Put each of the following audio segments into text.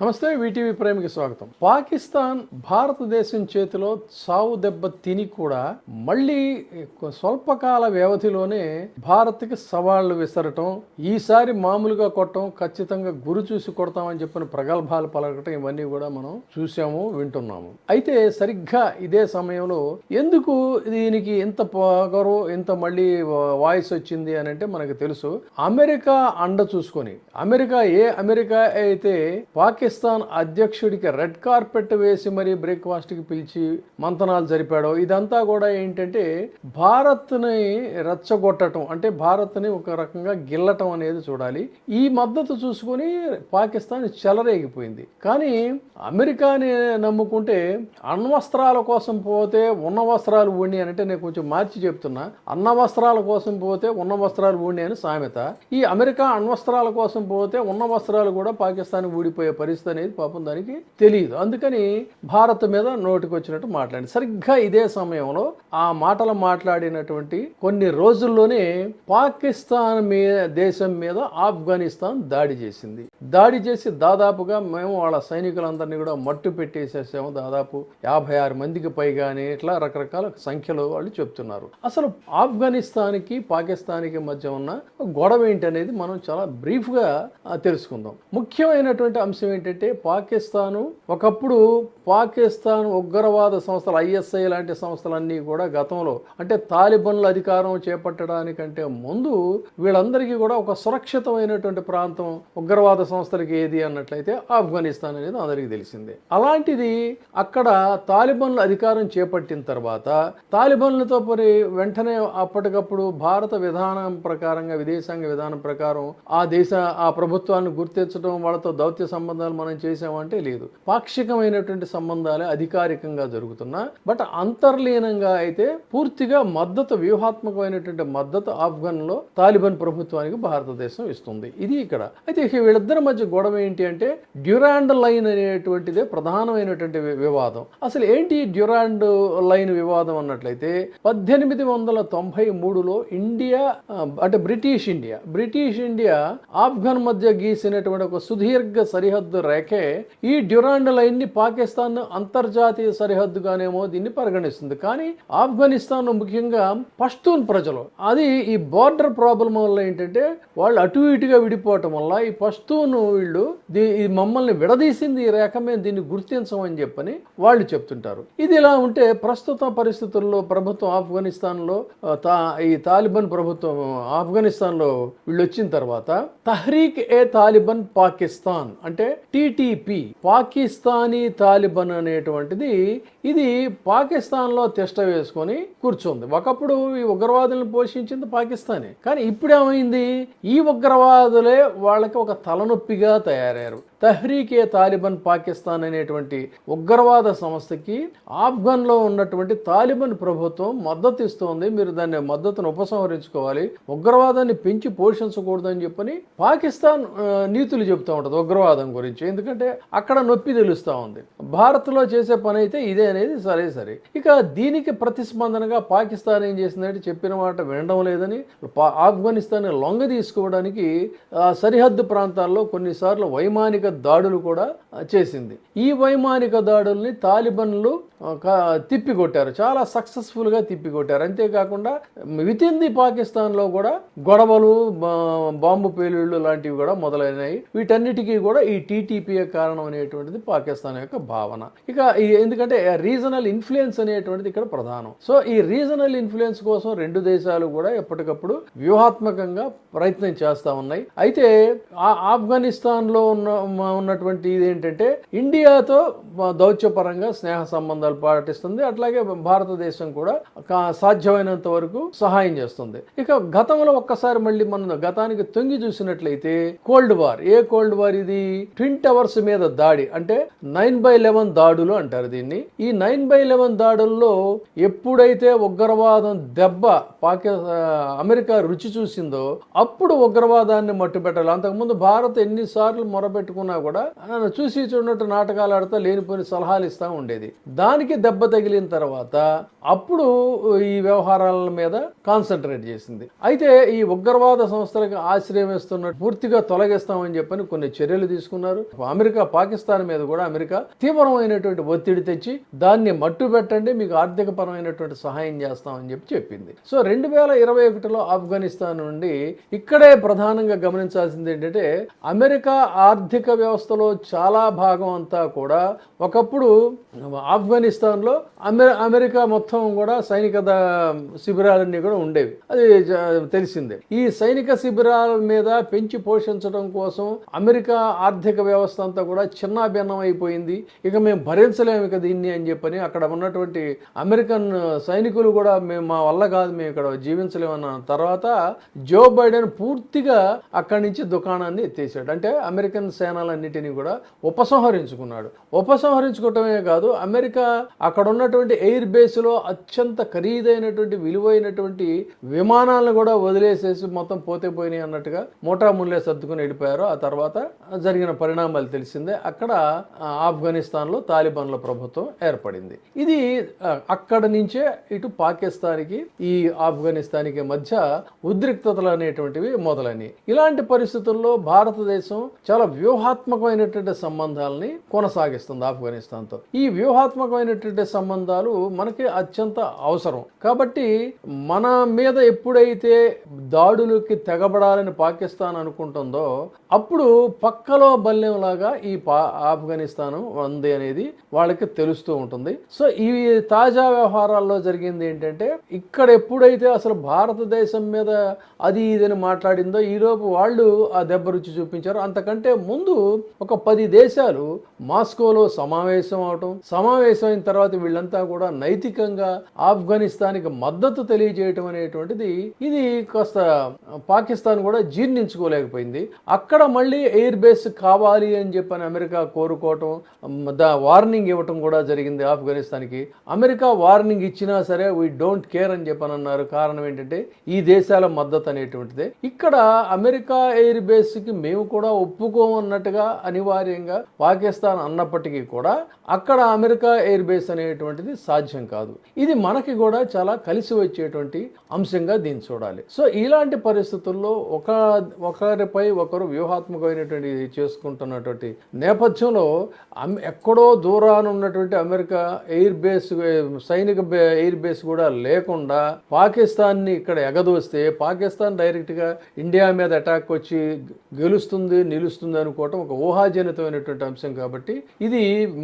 నమస్తే వీటీవీ ప్రేమికి స్వాగతం. పాకిస్తాన్ భారతదేశం చేతిలో సావు దెబ్బ తిని కూడా మళ్ళీ స్వల్పకాల వ్యవధిలోనే భారత్కి సవాళ్ళు విసరటం ఈసారి మామూలుగా కొట్టడం ఖచ్చితంగా గురి చూసి కొడతామని చెప్పిన ప్రగల్భాలు పలకటం ఇవన్నీ కూడా మనం చూసాము వింటున్నాము. అయితే సరిగ్గా ఇదే సమయంలో ఎందుకు దీనికి ఇంత పొగరు ఇంత మళ్ళీ వాయిస్ వచ్చింది అని అంటే మనకు తెలుసు. అమెరికా అండ చూసుకొని అమెరికా ఏ అమెరికా అయితే పాకిస్తాన్ పాకిస్తాన్ అధ్యక్షుడికి రెడ్ కార్పెట్ వేసి మరీ బ్రేక్ఫాస్ట్కి పిలిచి మంతనాలు జరిపాడో ఇదంతా కూడా ఏంటంటే భారత్ని రెచ్చగొట్టడం అంటే భారత్ని ఒక రకంగా గిల్లటం అనేది చూడాలి. ఈ మద్దతు చూసుకొని పాకిస్తాన్ చెలరేగిపోయింది. కానీ అమెరికాని నమ్ముకుంటే అణ్వస్త్రాల కోసం పోతే ఉన్న వస్త్రాలు ఊడి అని అంటే నేను కొంచెం మార్చి చెప్తున్నా. అన్న వస్త్రాల కోసం పోతే ఉన్న వస్త్రాలు ఊడి అని సామెత. ఈ అమెరికా అణ్వస్త్రాల కోసం పోతే ఉన్న వస్త్రాలు కూడా పాకిస్తాన్ ఊడిపోయే పరిస్థితి అనేది పాపం దానికి తెలియదు. అందుకని భారత్ మీద నోటికి వచ్చినట్టు మాట్లాడింది. సరిగ్గా ఇదే సమయంలో ఆ మాటలు మాట్లాడినటువంటి కొన్ని రోజుల్లోనే పాకిస్తాన్ మీద దేశం మీద ఆఫ్ఘనిస్తాన్ దాడి చేసింది. దాడి చేసి దాదాపుగా మేము వాళ్ళ సైనికులందరినీ కూడా మట్టు పెట్టేసేసాము. దాదాపు యాభై ఆరు మందికి పైగానే ఇట్లా రకరకాల సంఖ్యలో వాళ్ళు చెప్తున్నారు. అసలు ఆఫ్ఘనిస్తాన్కి పాకిస్తాన్కి మధ్య ఉన్న గొడవ ఏంటి అనేది మనం చాలా బ్రీఫ్గా తెలుసుకుందాం. ముఖ్యమైనటువంటి అంశం ఏంటంటే పాకిస్తాను ఒకప్పుడు పాకిస్తాన్ ఉగ్రవాద సంస్థలు ఐఎస్ఐ లాంటి సంస్థలన్నీ కూడా గతంలో అంటే తాలిబన్ల అధికారం చేపట్టడానికంటే ముందు వీళ్ళందరికీ కూడా ఒక సురక్షితమైనటువంటి ప్రాంతం ఉగ్రవాద సంస్థలకి ఏది అన్నట్లయితే ఆఫ్ఘనిస్తాన్ అనేది అందరికీ తెలిసిందే. అలాంటిది అక్కడ తాలిబన్లు అధికారం చేపట్టిన తర్వాత తాలిబన్లతో మరి వెంటనే అప్పటికప్పుడు భారత విధానం ప్రకారంగా విదేశాంగ విధానం ప్రకారం ఆ దేశ ఆ ప్రభుత్వాన్ని గుర్తించడం వాళ్ళతో దౌత్య సంబంధాలు మనం చేసామంటే లేదు. పాక్షికమైనటువంటి సంబంధాలే అధికారికంగా జరుగుతున్నా బట్ అంతర్లీనంగా అయితే పూర్తిగా మద్దతు వ్యూహాత్మకమైనటువంటి మద్దతు ఆఫ్ఘన్లో తాలిబాన్ ప్రభుత్వానికి భారతదేశం ఇస్తుంది. ఇది ఇక్కడ. అయితే వీళ్ళిద్దరి మధ్య గొడవ ఏంటి అంటే డ్యూరాండ్ లైన్ అనేటువంటిదే ప్రధానమైనటువంటి వివాదం. అసలు ఏంటి డ్యూరాండ్ లైన్ వివాదం అన్నట్లయితే పద్దెనిమిది వందల తొంభై మూడులో ఇండియా అంటే British India British India Afghan మధ్య గీసినటువంటి ఒక సుదీర్ఘ సరిహద్దు రేఖే ఈ డ్యురాండ్ లైన్ని పాకిస్తాన్ అంతర్జాతీయ సరిహద్దుగానేమో దీన్ని పరిగణిస్తుంది. కానీ ఆఫ్ఘనిస్తాన్ ముఖ్యంగా పష్తూన్ ప్రజలు అది ఈ బార్డర్ ప్రాబ్లం వల్ల ఏంటంటే వాళ్ళు అటు ఇటుగా విడిపోవటం వల్ల ఈ పష్తూన్ వీళ్ళు దీ- ఈ మమ్మల్ని విడదీసింది ఈ రేఖ మేము దీన్ని గుర్తించమని చెప్పని వాళ్ళు చెప్తుంటారు. ఇది ఇలా ఉంటే ప్రస్తుత పరిస్థితుల్లో ప్రభుత్వం ఆఫ్ఘనిస్తాన్లో తా ఈ తాలిబాన్ ప్రభుత్వం ఆఫ్ఘనిస్తాన్లో వీళ్ళు వచ్చిన తర్వాత తహ్రీక్ ఏ తాలిబాన్ పాకిస్తాన్ అంటే టీటీపీ పాకిస్తానీ తాలిబాన్ అనేటువంటిది ఇది పాకిస్తాన్లో తిష్ట వేసుకొని కూర్చుంది. ఒకప్పుడు ఈ ఉగ్రవాదులను పోషించింది పాకిస్తానే. కానీ ఇప్పుడు ఏమైంది ఈ ఉగ్రవాదులే వాళ్ళకి ఒక తలనొప్పిగా తయారయ్యారు. తహ్రీకే తాలిబన్ తాలిబాన్ పాకిస్తాన్ అనేటువంటి ఉగ్రవాద సంస్థకి ఆఫ్ఘన్లో ఉన్నటువంటి తాలిబాన్ ప్రభుత్వం మద్దతు ఇస్తోంది. మీరు దాన్ని మద్దతును ఉపసంహరించుకోవాలి. ఉగ్రవాదాన్ని పెంచి పోషించకూడదని చెప్పని పాకిస్తాన్ నీతులు చెప్తూ ఉంటుంది ఉగ్రవాదం గురించి. ఎందుకంటే అక్కడ నొప్పి తెలుస్తూ ఉంది. భారత్లో చేసే పని అయితే ఇదే అనేది సరే సరే. ఇక దీనికి ప్రతిస్పందనగా పాకిస్తాన్ ఏం చేసిందంటే చెప్పిన మాట వినడం లేదని పా- ఆఫ్ఘనిస్తాన్ లొంగ తీసుకోవడానికి సరిహద్దు ప్రాంతాల్లో కొన్నిసార్లు వైమానిక దాడులు కూడా చేసింది. ఈ వైమానిక దాడుల్ని తాలిబన్లు తిప్పి కొట్టారు. తిప్పికొట్టారు చాలా సక్సెస్ఫుల్గా తిప్పికొట్టారు అంతేకాకుండా విత్ ఇన్ ది పాకిస్తాన్లో కూడా గొడవలు బాంబు పేలుళ్ళు లాంటివి కూడా మొదలైనాయి. వీటన్నిటికీ కూడా ఈ టీటీపీఏ కారణం అనేటువంటిది పాకిస్తాన్ యొక్క భావన. ఇక ఈ ఎందుకంటే రీజనల్ ఇన్ఫ్లుయెన్స్ అనేటువంటిది ఇక్కడ ప్రధానం. సో ఈ రీజనల్ ఇన్ఫ్లుయెన్స్ కోసం రెండు దేశాలు కూడా ఎప్పటికప్పుడు వ్యూహాత్మకంగా ప్రయత్నం చేస్తూ ఉన్నాయి. అయితే ఆ ఆఫ్ఘనిస్తాన్లో ఉన్న ఉన్నటువంటి ఇది ఏంటంటే ఇండియాతో దౌత్యపరంగా స్నేహ సంబంధాలు పాటిస్తుంది. అట్లాగే భారతదేశం కూడా సాధ్యమైనంత వరకు సహాయం చేస్తుంది. ఇక గతంలో ఒక్కసారి మళ్ళీ మనం గతానికి తొంగి చూసినట్లయితే కోల్డ్ వార్. ఏ కోల్డ్ వార్ ఇది? ట్విన్ టవర్స్ మీద దాడి. అంటే నైన్ బై లెవెన్ దాడులు అంటారు దీన్ని. ఈ నైన్ బై లెవెన్ దాడుల్లో ఎప్పుడైతే ఉగ్రవాదం దెబ్బ పాకి అమెరికా రుచి చూసిందో అప్పుడు ఉగ్రవాదాన్ని మట్టుపెట్టాలి అంతకుముందు భారత్ ఎన్నిసార్లు మొరపెట్టుకున్నా కూడా చూసి చూడనట్టు నాటకాలు ఆడుతూ లేనిపోయిన సలహాలు ఇస్తూ ఉండేది. దానికి దెబ్బ తగిలిన తర్వాత అప్పుడు ఈ వ్యవహారాల మీద కాన్సన్ట్రేట్ చేసింది. అయితే ఈ ఉగ్రవాద సంస్థలకు ఆశ్రయం ఇస్తున్న పూర్తిగా తొలగిస్తామని చెప్పని కొన్ని చర్యలు తీసుకున్నారు. అమెరికా పాకిస్తాన్ మీద కూడా అమెరికా తీవ్రమైనటువంటి ఒత్తిడి తెచ్చి దాన్ని మట్టు పెట్టండి మీకు ఆర్థిక పరమైనటువంటి సహాయం చేస్తామని చెప్పి చెప్పింది. సో రెండు వేల ఇరవై ఒకటిలో ఆఫ్ఘనిస్తాన్ నుండి ఇక్కడే ప్రధానంగా గమనించాల్సింది ఏంటంటే అమెరికా ఆర్థిక వ్యవస్థలో చాలా భాగం అంతా కూడా ఒకప్పుడు ఆఫ్ఘనిస్తాన్లో అమె అమెరికా మొత్తం కూడా సైనిక శిబిరాలన్నీ కూడా ఉండేవి. అది తెలిసిందే. ఈ సైనిక శిబిరాల మీద పెంచి పోషించడం కోసం అమెరికా ఆర్థిక వ్యవస్థ అంతా కూడా చిన్నాభిన్నం అయిపోయింది ఇక మేము భరించలేము ఇక దీన్ని అని చెప్పని అక్కడ ఉన్నటువంటి అమెరికన్ సైనికులు కూడా మేము మా వల్ల కాదు మేము ఇక్కడ జీవించలేమన్న తర్వాత జో బైడెన్ పూర్తిగా అక్కడి నుంచి దుకాణాన్ని ఎత్తేసాడు. అంటే అమెరికన్ సేనలన్నిటినీ కూడా ఉపసంహరించుకున్నాడు. ఉపసంహరించుకోవటమే కాదు అమెరికా అక్కడ ఉన్నటువంటి ఎయిర్ బేస్లో అత్యంత ఖరీదైనటువంటి విలువైనటువంటి విమానాలను కూడా వదిలేసేసి మొత్తం పోతే పోయినాయి అన్నట్టుగా మోటా ముల్లే సర్దుకుని వెళ్ళిపోయారు. ఆ తర్వాత జరిగిన పరిణామాలు తెలిసిందే. అక్కడ ఆఫ్ఘనిస్తాన్లో తాలిబాన్ల ప్రభుత్వం ఏర్పడింది. ఇది అక్కడ నుంచే ఇటు పాకిస్తాన్కి ఈ ఆఫ్ఘనిస్తాన్కి మధ్య ఉద్రిక్తతలు అనేటువంటివి మొదలైనవి ఇలాంటి పరిస్థితుల్లో భారతదేశం చాలా వ్యూహాత్మకమైనటువంటి సంబంధాలని కొనసాగిస్తుంది ఆఫ్ఘనిస్తాన్తో. ఈ వ్యూహాత్మకమైన వ్యూహాత్మకమైనటువంటి సంబంధాలు మనకి అత్యంత అవసరం. కాబట్టి మన మీద ఎప్పుడైతే దాడులకి తెగబడాలని పాకిస్తాన్ అనుకుంటుందో అప్పుడు పక్కలో బల్యంలాగా ఈ పా ఆఫ్ఘనిస్తాన్ ఉంది అనేది వాళ్ళకి తెలుస్తూ ఉంటుంది. సో ఈ తాజా వ్యవహారాల్లో జరిగింది ఏంటంటే ఇక్కడ ఎప్పుడైతే అసలు భారతదేశం మీద అది ఇదని మాట్లాడిందో ఈలోపు వాళ్ళు ఆ దెబ్బ రుచి చూపించారు. అంతకంటే ముందు ఒక పది దేశాలు మాస్కోలో సమావేశం అవటం సమావేశం అయిన తర్వాత వీళ్ళంతా కూడా నైతికంగా ఆఫ్ఘనిస్తాన్కి మద్దతు తెలియజేయటం అనేటువంటిది ఇది కాస్త పాకిస్తాన్ కూడా జీర్ణించుకోలేకపోయింది. అక్కడ మళ్ళీ ఎయిర్ బేస్ కావాలి అని చెప్పని అమెరికా కోరుకోవటం వార్నింగ్ ఇవ్వటం కూడా జరిగింది ఆఫ్ఘనిస్తాన్కి. అమెరికా వార్నింగ్ ఇచ్చినా సరే వీ డోంట్ కేర్ అని చెప్పని అన్నారు. కారణం ఏంటంటే ఈ దేశాల మద్దతు అనేటువంటిదే. ఇక్కడ అమెరికా ఎయిర్ బేస్కి మేము కూడా ఒప్పుకోమన్నట్టుగా అనివార్యంగా పాకిస్తాన్ అన్నప్పటికీ కూడా అక్కడ అమెరికా ఎయిర్ బేస్ అనేటువంటిది సాధ్యం కాదు. ఇది మనకి కూడా చాలా కలిసి వచ్చేటువంటి అంశంగా దీన్ని చూడాలి. సో ఇలాంటి పరిస్థితుల్లో ఒక ఒకరిపై ఒకరు వ్యూహాత్మకమైనటువంటి చేసుకుంటున్నటువంటి నేపథ్యంలో ఎక్కడో దూరాన ఉన్నటువంటి అమెరికా ఎయిర్ బేస్ సైనిక బే- ఎయిర్ బేస్ కూడా లేకుండా పాకిస్తాన్ని ఇక్కడ ఎగదోస్తే పాకిస్తాన్ డైరెక్ట్గా ఇండియా మీద అటాక్ వచ్చి గెలుస్తుంది నిలుస్తుంది అనుకోవటం ఒక ఊహాజనితమైనటువంటి అంశం కాబట్టి ఇది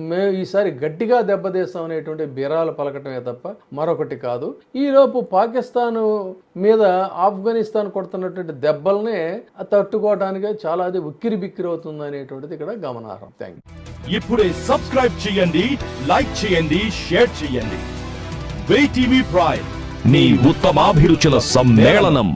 మే ఈసారి గట్టిగా దెబ్బ దెబ్బతీస్తాం అనేటువంటి బీరాలు పలకటమే తప్ప మరొకటి కాదు. ఈలోపు పాకిస్తాన్ మీద ఆఫ్ఘనిస్తాన్ కొడుతున్నటువంటి దెబ్బల్నే తట్టుకోవడానికి చాలా అది ఉక్కిరి బిక్కిరి అవుతుంది అనేటువంటిది ఇక్కడ గమనార్హం. థ్యాంక్ యూ ఇప్పుడే సబ్స్క్రైబ్ చేయండి లైక్ చేయండి షేర్ చేయండి. టీవీ ప్రైమ్ మీ ఉత్తమాభిరుచుల సమ్మేళనం.